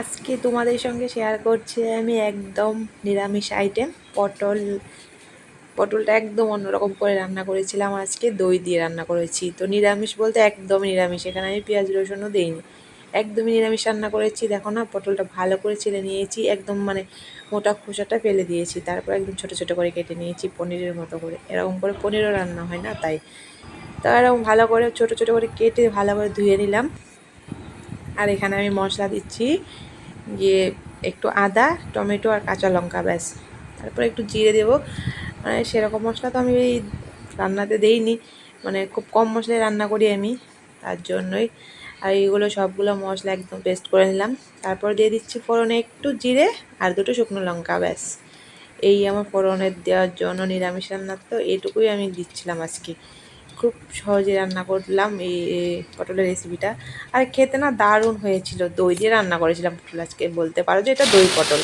আজকে তোমাদের সঙ্গে শেয়ার করছি আমি একদম নিরামিষ আইটেম পটল। পটলটা একদম অন্যরকম করে রান্না করেছিলাম আজকে দই দিয়ে রান্না করেছি। তো নিরামিষ বলতে একদম নিরামিষ, এখানে আমি পেঁয়াজ, রসুনও দিইনি। একদমই নিরামিষ রান্না করেছি। দেখো না, পটলটা ভালো করে ছেলে নিয়েছি, একদম মানে মোটা খোসাটা ফেলে দিয়েছি, তারপর একদম ছোটো ছোটো করে কেটে নিয়েছি, পনিরের মতো করে। এরকম করে পনিরও রান্না হয় না, তাই। তো এরকম ভালো করে ছোটো ছোটো করে কেটে ভালো করে ধুয়ে নিলাম। আর এখানে আমি মশলা দিচ্ছি, গিয়ে একটু আদা, টমেটো আর কাঁচা লঙ্কা, ব্যাস। তারপরে একটু জিরে দেবো। মানে সেরকম মশলা তো আমি এই রান্নাতে দেইনি। মানে খুব কম মশলায় রান্না করি আমি, তার জন্যই। আর এইগুলো সবগুলো মশলা একদম পেস্ট করে নিলাম। তারপর দিয়ে দিচ্ছি ফোড়নে একটু জিরে আর দুটো শুকনো লঙ্কা, ব্যাস। এই আমার ফোড়নের দেওয়ার জন্য নিরামিষ রান্না তো এটুকুই আমি দিচ্ছিলাম আজকে। খুব সহজে রান্না করলাম এই পটলের রেসিপিটা আর খেতে না দারুণ হয়েছিল। দই দিয়ে রান্না করেছিলাম পটল আজকে, বলতে পারো যে এটা দই পটল।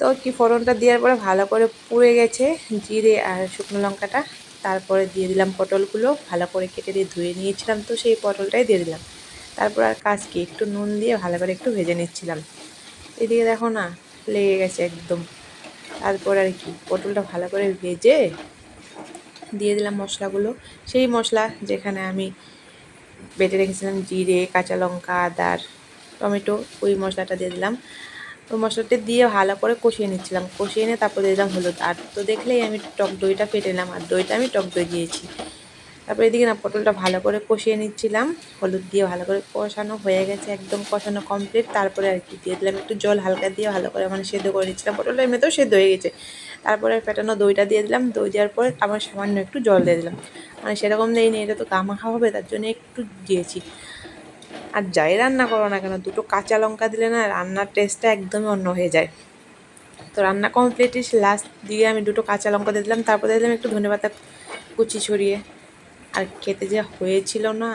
তো কি ফোড়নটা দেওয়ার পরে ভালো করে পুড়ে গেছে জিরে আর শুকনো লঙ্কাটা। তারপরে দিয়ে দিলাম পটলগুলো, ভালো করে কেটে দিয়ে ধুয়ে নিয়েছিলাম তো সেই পটলটাই দিয়ে দিলাম। তারপর আর কাজ কি, একটু নুন দিয়ে ভালো করে একটু ভেজে নিচ্ছিলাম। এদিকে দেখো না, লেগে গেছে একদম। তারপর আর কি, পটলটা ভালো করে ভেজে দিয়ে দিলাম মশলাগুলো। সেই মশলা যেখানে আমি বেটে রেখেছিলাম জিরে, কাঁচা লঙ্কা, আদার, টমেটো, ওই মশলাটা দিয়ে দিলাম। ওই মশলাটা দিয়ে ভালো করে কষিয়ে নিচ্ছিলাম। কষিয়ে এনে তারপর দিয়ে দিলাম হলুদ। আর তো দেখলেই আমি টক দইটা ফেটে নিলাম আর দইটা আমি টক দই দিয়েছি। তারপরে এদিকে না পটলটা ভালো করে কষিয়ে নিচ্ছিলাম। হলুদ দিয়ে ভালো করে কষানো হয়ে গেছে, একদম কষানো কমপ্লিট তারপরে আর কি দিয়ে দিলাম, একটু জল হালকা দিয়ে ভালো করে মানে সেদ্ধ করে নিচ্ছিলাম। পটলটা এমনিতেও সেদ্ধ হয়ে গেছে। তারপরে ফেটানো দইটা দিয়ে দিলাম, দই দেওয়ার পরে আবার সামান্য একটু জল দিয়ে দিলাম। মানে সেরকম নেই এটা তো গামাখা হবে, তার জন্য একটু দিয়েছি। আর যাই রান্না করো না কেন, দুটো কাঁচা লঙ্কা দিলে না রান্নার টেস্টটা একদমই অন্য হয়ে যায়। তো রান্না কমপ্লিট লাস্ট দিয়ে আমি দুটো কাঁচা লঙ্কা দিয়ে দিলাম, তারপর দিলাম একটু ধনে পাতা কুচি ছড়িয়ে। আর খেতে যে হয়েছিল না,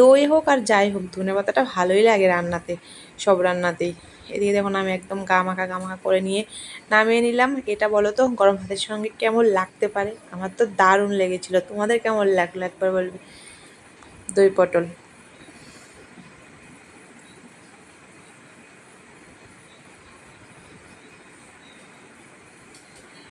দই হোক আর যাই হোক, ধনে পাতাটা ভালোই লাগে রান্নাতে, সব রান্নাতেই। এদিকে দেখুন আমি একদম গা মাখা গা মাখা করে নিয়ে নামিয়ে নিলাম। এটা বলো তো, গরম ভাতের সঙ্গে কেমন লাগতে পারে? আমার তো দারুণ লেগেছিল। তোমাদের কেমন লাগল একবার বলবে? দই পটল।